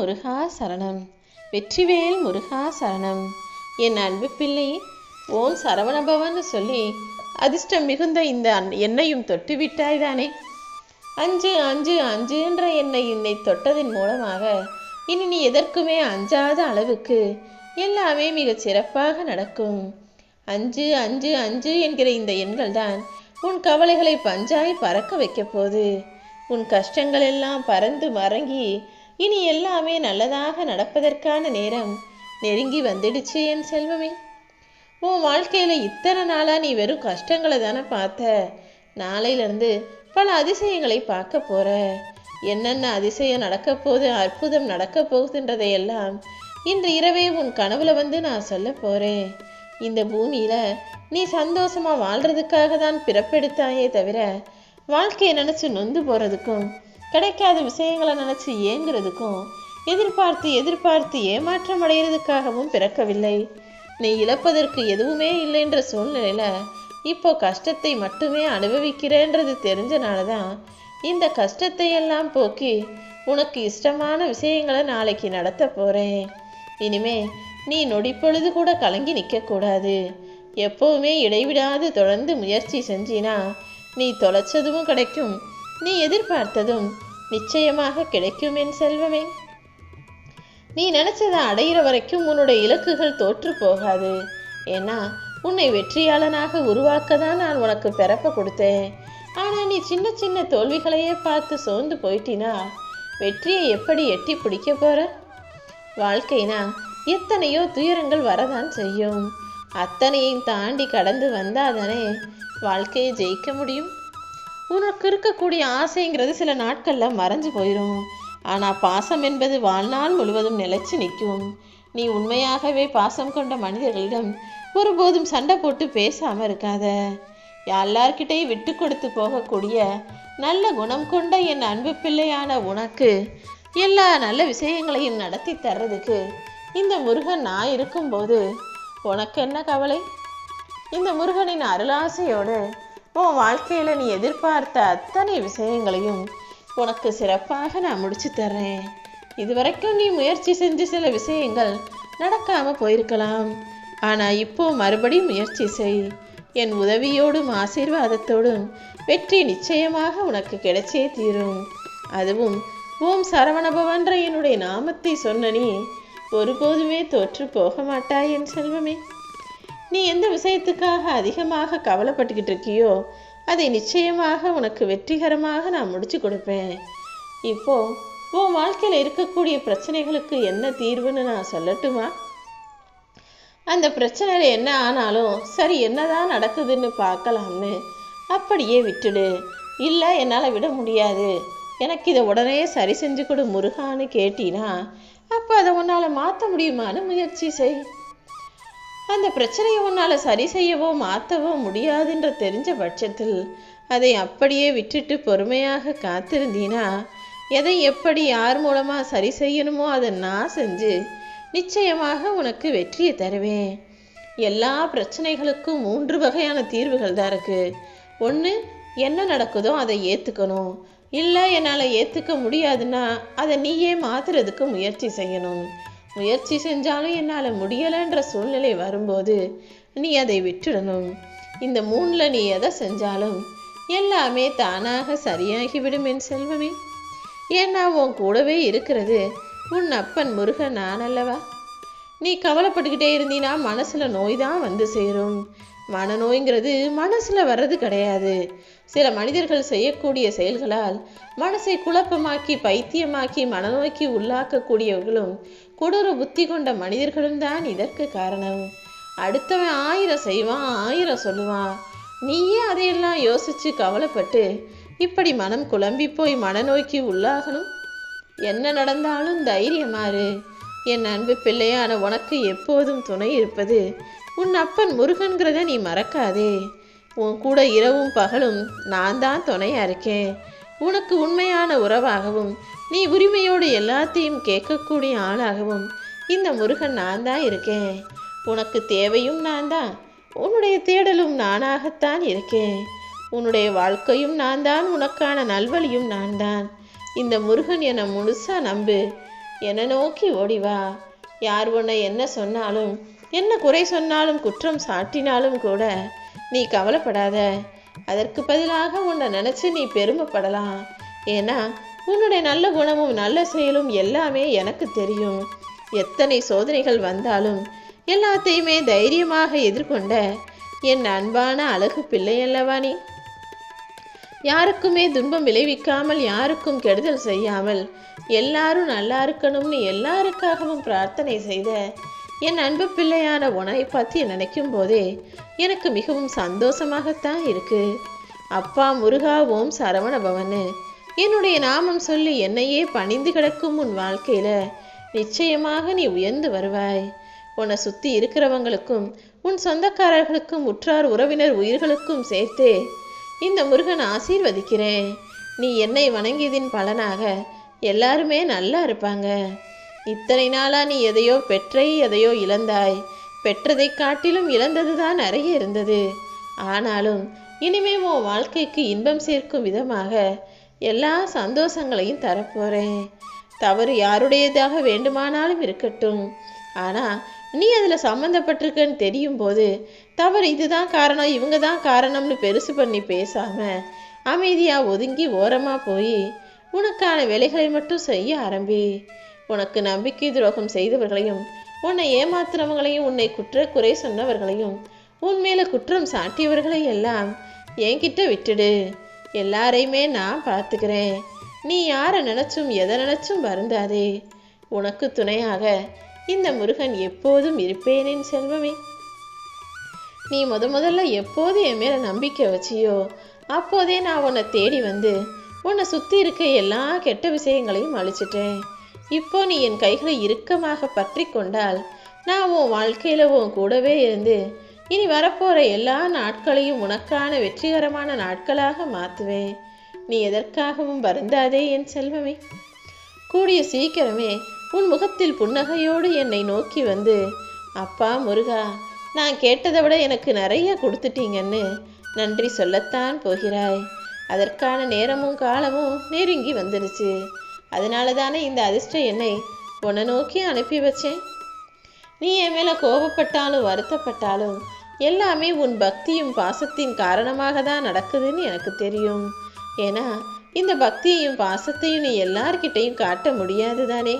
முருகா சரணம். வெற்றிவேல் முருகா சரணம். என் அன்பு பிள்ளை ஓம் சரவணபவன்னு சொல்லி அதிர்ஷ்டம் மிகுந்த இந்த எண்ணையும் என்னையும் தொட்டு விட்டாய் தானே? அஞ்சு அஞ்சு என்ற எண்ணை என்னை தொட்டதன் மூலமாக இனி நீ எதற்குமே அஞ்சாத அளவுக்கு எல்லாமே மிகச் சிறப்பாக நடக்கும். அஞ்சு அஞ்சு அஞ்சு என்கிற இந்த எண்கள் தான் உன் கவலைகளை பஞ்சாய் பறக்க வைக்கப் போகுது. உன் கஷ்டங்கள் எல்லாம் பறந்து மறங்கி இனி எல்லாமே நல்லதாக நடப்பதற்கான நேரம் நெருங்கி வந்துடுச்சு என் செல்வமே. உன் வாழ்க்கையில இத்தனை நாளா நீ வெறும் கஷ்டங்களை தானே பார்த்த? நாளையிலிருந்து பல அதிசயங்களை பார்க்க போற. என்னென்ன அதிசயம் நடக்க போகுது அற்புதம் நடக்க போகுதுன்றதையெல்லாம் இன்று இரவே உன் கனவுல வந்து நான் சொல்ல போறேன். இந்த பூமியில நீ சந்தோஷமா வாழ்றதுக்காக தான் பிறப்பெடுத்தாயே தவிர வாழ்க்கையை நினைச்சு நொந்து போறதுக்கும் கிடைக்காத விஷயங்களை நினைச்சு ஏங்குறதுக்கும் எதிர்பார்த்து எதிர்பார்த்து ஏமாற்றம் அடைகிறதுக்காகவும் பிறக்கவில்லை. நீ இழப்பதற்கு எதுவுமே இல்லைன்ற சூழ்நிலையில இப்போ கஷ்டத்தை மட்டுமே அனுபவிக்கிறேன்றது தெரிஞ்சனால தான் இந்த கஷ்டத்தை எல்லாம் போக்கி உனக்கு இஷ்டமான விஷயங்களை நாளைக்கு நடத்த போறேன். இனிமே நீ நொடி பொழுது கூட கலங்கி நிற்கக்கூடாது எப்பவுமே இடைவிடாது தொடர்ந்து முயற்சி செஞ்சினா நீ தொலைச்சதும் கிடைக்கும். நீ எதிர்பார்த்ததும் நிச்சயமாக கிடைக்கும் என் செல்வமே. நீ நினைச்சதை அடையிற வரைக்கும் உன்னுடைய இலக்குகள் தோற்று போகாது. ஏன்னா உன்னை வெற்றியாளனாக உருவாக்க தான் நான் உனக்கு பிறப்ப கொடுத்தேன். ஆனா நீ சின்ன சின்ன தோல்விகளையே பார்த்து சோர்ந்து போயிட்டினா வெற்றியை எப்படி எட்டி பிடிக்க போற? வாழ்க்கைனா எத்தனையோ துயரங்கள் வரதான் செய்யும். அத்தனையும் தாண்டி கடந்து வந்தாதானே வாழ்க்கையை ஜெயிக்க முடியும்? உனக்கு இருக்கக்கூடிய ஆசைங்கிறது சில நாட்களில் மறைஞ்சு போயிடும் ஆனால் பாசம் என்பது வாழ்நாள் முழுவதும் நிலைச்சு நிற்கும். நீ உண்மையாகவே பாசம் கொண்ட மனிதர்களிடம் ஒருபோதும் சண்டை போட்டு பேசாமல் இருக்காத. எல்லார்கிட்டையும் விட்டு கொடுத்து போகக்கூடிய நல்ல குணம் கொண்ட என் அன்பு பிள்ளையான உனக்கு எல்லா நல்ல விஷயங்களையும் நடத்தி தர்றதுக்கு இந்த முருகன் நான் இருக்கும்போது உனக்கு என்ன கவலை? இந்த முருகனின் அருளாசையோடு உன் வாழ்க்கையில் நீ எதிர்பார்த்த அத்தனை விஷயங்களையும் உனக்கு சிறப்பாக நான் முடிச்சு தர்றேன். இதுவரைக்கும் நீ முயற்சி செஞ்சு சில விஷயங்கள் நடக்காமல் போயிருக்கலாம். ஆனால் இப்போ மறுபடியும் முயற்சி செய். என் உதவியோடும் ஆசீர்வாதத்தோடும் வெற்றி நிச்சயமாக உனக்கு கிடைச்சே தீரும். அதுவும் ஓம் சரவணபவன்ற என்னுடைய நாமத்தை சொன்ன நீ ஒருபோதுமே தோற்று போக மாட்டாய் என் செல்வமே. நீ எந்த விஷயத்துக்காக அதிகமாக கவலைப்பட்டுக்கிட்டு இருக்கியோ அதை நிச்சயமாக உனக்கு வெற்றிகரமாக நான் முடிச்சு கொடுப்பேன். இப்போ உன் வாழ்க்கையில் இருக்கக்கூடிய பிரச்சனைகளுக்கு என்ன தீர்வுன்னு நான் சொல்லட்டுமா? அந்த பிரச்சனையில் என்ன ஆனாலும் சரி என்னதான் நடக்குதுன்னு பார்க்கலாம்னு அப்படியே விட்டுடு. இல்லை என்னால் விட முடியாது. எனக்கு இதை உடனே சரி செஞ்சு கொடு முருகான்னு கேட்டினா அப்போ அதை உன்னால் மாற்ற முடியுமான்னு முயற்சி செய். அந்த பிரச்சனையை உன்னால் சரி செய்யவோ மாற்றவோ முடியாதுன்ற தெரிஞ்ச பட்சத்தில் அதை அப்படியே விட்டுட்டு பொறுமையாக காத்திருந்தீனா எதை எப்படி யார் மூலமாக சரி செய்யணுமோ அதை நான் செஞ்சு நிச்சயமாக உனக்கு வெற்றியை தருவேன். எல்லா பிரச்சனைகளுக்கும் மூன்று வகையான தீர்வுகள் தான் இருக்குது ஒன்று என்ன நடக்குதோ அதை ஏற்றுக்கணும் இல்லை என்னால் ஏற்றுக்க முடியாதுன்னா அதை நீயே மாற்றுறதுக்கு முயற்சி செய்யணும். முயற்சி செஞ்சாலும் என்னால் முடியலைன்ற சூழ்நிலை வரும்போது நீ அதை விட்டுடணும். இந்த மூணில் நீ எதை செஞ்சாலும் எல்லாமே தானாக சரியாகிவிடும் என் செல்வமே. ஏன்னா உன் கூடவே இருக்கிறது உன் அப்பன் முருகன் நான் அல்லவா? நீ கவலைப்பட்டுக்கிட்டே இருந்தீனா மனசுல நோய் தான் வந்து சேரும். மனநோய்ங்கிறது மனசுல வர்றது கிடையாது. சில மனிதர்கள் செய்யக்கூடிய செயல்களால் மனசை குழப்பமாக்கி பைத்தியமாக்கி மனநோய்க்கு உள்ளாக்கக்கூடியவர்களும் கொடூர புத்தி கொண்ட மனிதர்களும் தான் இதற்கு காரணம். அடுத்தவன் ஆயிரம் செய்வான் ஆயிரம் சொல்லுவான். நீயே அதையெல்லாம் யோசிச்சு கவலைப்பட்டு இப்படி மனம் குழம்பி போய் மனநோய்க்கு உள்ளாகணும்? என்ன நடந்தாலும் தைரியமாறு. என் அன்பு பிள்ளையான உனக்கு எப்போதும் துணை இருப்பது உன் அப்பன் முருகன்கிறத நீ மறக்காதே. உன் கூட இரவும் பகலும் நான் தான் துணையா இருக்கேன். உனக்கு உண்மையான உறவாகவும் நீ உரிமையோடு எல்லாத்தையும் கேட்கக்கூடிய ஆளாகவும் இந்த முருகன் நான் தான் இருக்கேன். உனக்கு தேவையும் நான் தான். உன்னுடைய தேடலும் நானாகத்தான் இருக்கேன். உன்னுடைய வாழ்க்கையும் நான் தான். உனக்கான நல்வழியும் நான் தான். இந்த முருகன் என்னை முழுசா நம்பு. என்னை நோக்கி ஓடி வா. யார் உன்னை என்ன சொன்னாலும் என்ன குறை சொன்னாலும் குற்றம் சாட்டினாலும் கூட நீ கவலைப்படாத. அதற்கு பதிலாக உன்னை நினச்சி நீ பெருமைப்படலாம். ஏன்னா உன்னுடைய நல்ல குணமும் நல்ல செயலும் எல்லாமே எனக்கு தெரியும். எத்தனை சோதனைகள் வந்தாலும் எல்லாத்தையுமே தைரியமாக எதிர்கொண்ட என் அன்பான அழகு பிள்ளை அல்லவா நீ? யாருக்குமே துன்பம் விளைவிக்காமல் யாருக்கும் கெடுதல் செய்யாமல் எல்லாரும் நல்லா இருக்கணும்னு எல்லாருக்காகவும் பிரார்த்தனை செய்த என் அன்பு பிள்ளையான உணவை பற்றி நினைக்கும் போதே எனக்கு மிகவும் சந்தோஷமாகத்தான் இருக்கு. அப்பா முருகா ஓம் சரவண பவனு. என்னுடைய நாமம் சொல்லி என்னையே பணிந்து கிடக்கும் உன் வாழ்க்கையில நிச்சயமாக நீ உயர்ந்து வருவாய். உன்னை சுத்தி இருக்கிறவங்களுக்கும் உன் சொந்தக்காரர்களுக்கும் உற்றார் உறவினர் உயிர்களுக்கும் சேர்த்தே இந்த முருகன் ஆசீர்வதிக்கிறேன். நீ என்னை வணங்கியதின் பலனாக எல்லாருமே நல்லா இருப்பாங்க. இத்தனை நாளா நீ எதையோ பெற்றை எதையோ இழந்தாய். பெற்றதை காட்டிலும் இழந்தது தான் நிறைய இருந்தது. ஆனாலும் இனிமே உன் வாழ்க்கைக்கு இன்பம் சேர்க்கும் விதமாக எல்லா சந்தோஷங்களையும் தரப்போகிறேன் தவறு யாருடையதாக வேண்டுமானாலும் இருக்கட்டும். ஆனால் நீ அதில் சம்மந்தப்பட்டிருக்கன்னு தெரியும் போது தவறு இதுதான் காரணம் இவங்க தான் காரணம்னு பெருசு பண்ணி பேசாமல் அமைதியாக ஒதுங்கி ஓரமாக போய் உனக்கான வேலைகளை மட்டும் செய்ய ஆரம்பி. உனக்கு நம்பிக்கை துரோகம் செய்தவர்களையும் உன்னை ஏமாத்துறவங்களையும் உன்னை குற்ற குறை சொன்னவர்களையும் உன் மேலே குற்றம் சாட்டியவர்களை எல்லாம் என்கிட்ட விட்டுடு. எல்லாரையுமே நான் பார்த்துக்கிறேன். நீ யாரை நினைச்சும் எதை நினைச்சும் வருந்தாதே. உனக்கு துணையாக இந்த முருகன் எப்போதும் இருப்பேனேன் செல்வமே. நீ முத முதல்ல எப்போது என் மேல நம்பிக்கை வச்சியோ அப்போதே நான் உன்னை தேடி வந்து உன்னை சுத்தி இருக்க எல்லா கெட்ட விஷயங்களையும் அழிச்சிட்டேன். இப்போ நீ என் கைகளை இறுக்கமாக பற்றி கொண்டால் நான் உன் வாழ்க்கையில உன் கூடவே இருந்து இனி வரப்போற எல்லா நாட்களையும் உனக்கான வெற்றிகரமான நாட்களாக மாற்றுவேன் நீ எதற்காகவும் வருந்தாதே என் செல்வமே. கூடிய சீக்கிரமே உன் முகத்தில் புன்னகையோடு என்னை நோக்கி வந்து அப்பா முருகா நான் கேட்டதை விட எனக்கு நிறைய கொடுத்துட்டீங்கன்னு நன்றி சொல்லத்தான் போகிறாய். அதற்கான நேரமும் காலமும் நெருங்கி வந்துடுச்சு அதனால தானே இந்த அதிர்ஷ்டம் என்னை உன்னை நோக்கி அனுப்பி வச்சேன். நீ என் மேலே கோபப்பட்டாலும் வருத்தப்பட்டாலும் எல்லாமே உன் பக்தியும் பாசத்தின் காரணமாக தான் நடக்குதுன்னு எனக்கு தெரியும். ஏன்னா இந்த பக்தியையும் பாசத்தையும் நீ எல்லார்கிட்டையும் காட்ட முடியாது தானே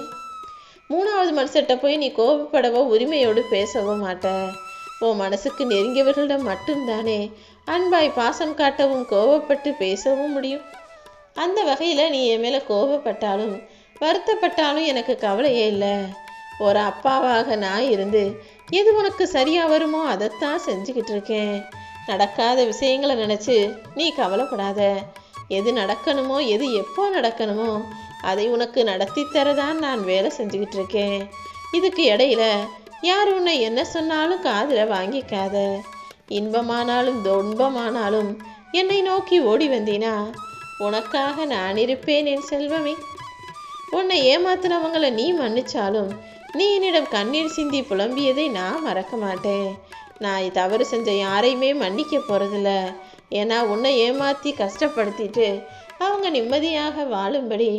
மூணாவது மனுஷட்ட போய் நீ கோபப்படவோ உரிமையோடு பேசவோ மாட்ட. உன் மனசுக்கு நெருங்கியவர்களிடம் மட்டும்தானே அன்பாய் பாசம் காட்டவும் கோபப்பட்டு பேசவும் முடியும். அந்த வகையில் நீ என் மேலே கோபப்பட்டாலும் வருத்தப்பட்டாலும் எனக்கு கவலையே இல்லை. ஒரு அப்பாவாக நான் இருந்து எது உனக்கு சரியா வருமோ? அதைத்தான் செஞ்சுக்கிட்டு இருக்கேன் நடக்காத விஷயங்களை நினச்சி நீ கவலைப்படாத. எது நடக்கணுமோ எது எப்போ நடக்கணுமோ அதை உனக்கு நடத்தி தரதான் நான் வேலை செஞ்சுக்கிட்டு இருக்கேன் இதுக்கு இடையில யார் உன்னை என்ன சொன்னாலும் காதில் வாங்கிக்காத. இன்பமானாலும் துன்பமானாலும் என்னை நோக்கி ஓடி வந்தீனா உனக்காக நான் இருப்பேன் என் செல்வமே. உன்னை ஏமாத்தினவங்களை நீ மன்னிச்சாலும் நீ என்னிடம் கண்ணீர் சிந்தி புலம்பியதை நான் மறக்க மாட்டேன். நான் தவறு செஞ்ச யாரையுமே மன்னிக்க போகிறதில்ல ஏன்னா உன்னை ஏமாற்றி கஷ்டப்படுத்திட்டு அவங்க நிம்மதியாக வாழும்படி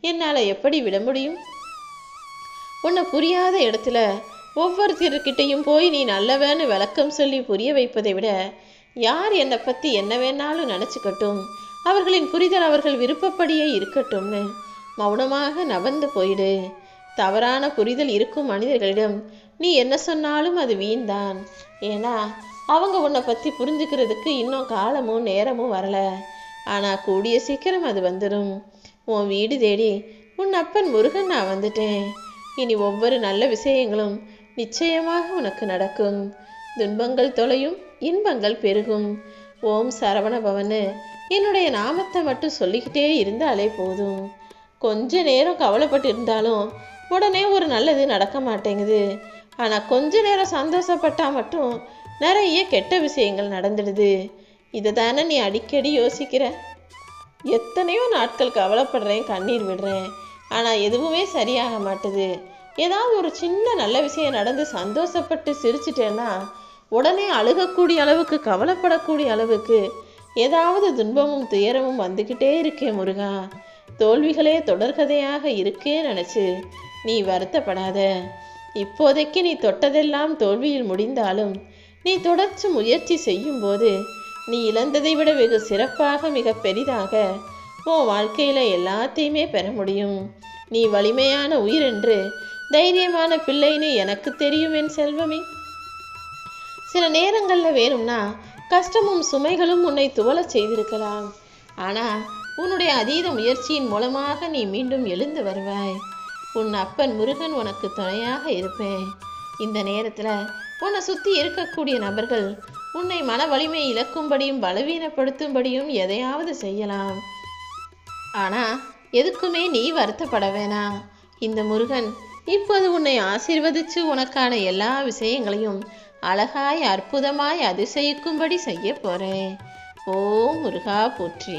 என்னால் எப்படி விட முடியும்? உன்னை புரியாத இடத்துல ஒவ்வொருத்தர்கிட்டையும் போய் நீ நல்லவன்னு விளக்கம் சொல்லி புரிய வைப்பதை விட யார் என்னை பற்றி என்ன வேணாலும் நினச்சிக்கட்டும். அவர்களின் புரிதல் அவர்கள் விருப்பப்படியே இருக்கட்டும்னு மௌனமாக நவந்து போயிடு. தவறான புரிதல் இருக்கும் மனிதர்களிடம் நீ என்ன சொன்னாலும் அது வீண்தான். ஏன்னா அவங்க உன்னை பற்றி புரிஞ்சுக்கிறதுக்கு இன்னும் காலமும் நேரமும் வரல. ஆனால் கூடிய சீக்கிரம் அது வந்துடும் உன் வீடு தேடி உன் அப்பன் முருகன் நான் வந்துட்டேன். இனி ஒவ்வொரு நல்ல விஷயங்களும் நிச்சயமாக உனக்கு நடக்கும். துன்பங்கள் தொலையும் இன்பங்கள் பெருகும். ஓம் சரவண பவனு என்னுடைய நாமத்தை மட்டும் சொல்லிக்கிட்டே இருந்தாலே போதும். கொஞ்ச நேரம் கவலைப்பட்டு இருந்தாலும் உடனே ஒரு நல்லது நடக்க மாட்டேங்குது. ஆனால் கொஞ்ச நேரம் சந்தோஷப்பட்டால் மட்டும் நிறைய கெட்ட விஷயங்கள் நடந்துடுது. இதை தானே நீ அடிக்கடி யோசிக்கிற? எத்தனையோ நாட்கள் கவலைப்படுறேன் கண்ணீர் விடுறேன். ஆனால் எதுவுமே சரியாக மாட்டுது. ஏதாவது ஒரு சின்ன நல்ல விஷயம் நடந்து சந்தோஷப்பட்டு சிரிச்சிட்டேன்னா உடனே அழுகக்கூடிய அளவுக்கு கவலைப்படக்கூடிய அளவுக்கு ஏதாவது துன்பமும் துயரமும் வந்துக்கிட்டே இருக்கே முருகா. தோல்விகளே தொடர்கதையாக இருக்கே நினச்சி நீ வருத்தப்படாத. இப்போதைக்கு நீ தொட்டதெல்லாம் தோல்வியில் முடிந்தாலும் நீ தொடர்ச்சி முயற்சி செய்யும்போது நீ இழந்ததை விட வெகு சிறப்பாக மிக பெரிதாக உன் வாழ்க்கையில் எல்லாத்தையுமே பெற முடியும். நீ வலிமையான உயிர் என்று தைரியமான பிள்ளைன்னு எனக்கு தெரியும் என் செல்வமே. சில நேரங்களில் வேணும்னா கஷ்டமும் சுமைகளும் உன்னை துவளச் செய்திருக்கலாம். ஆனால் உன்னுடைய அதீத முயற்சியின் மூலமாக நீ மீண்டும் எழுந்து வருவாய். உன் அப்பன் முருகன் உனக்கு துணையாக இருப்பேன். இந்த நேரத்தில் உன்னை சுற்றி இருக்கக்கூடிய நபர்கள் உன்னை மன வலிமை இழக்கும்படியும் பலவீனப்படுத்தும்படியும் எதையாவது செய்யலாம். ஆனால் எதுக்குமே நீ வருத்தப்பட வேணாம். இந்த முருகன் இப்போது உன்னை ஆசிர்வதிச்சு உனக்கான எல்லா விஷயங்களையும் அழகாய் அற்புதமாய் அதிசயிக்கும்படி செய்ய போறேன். ஓ முருகா போற்றி.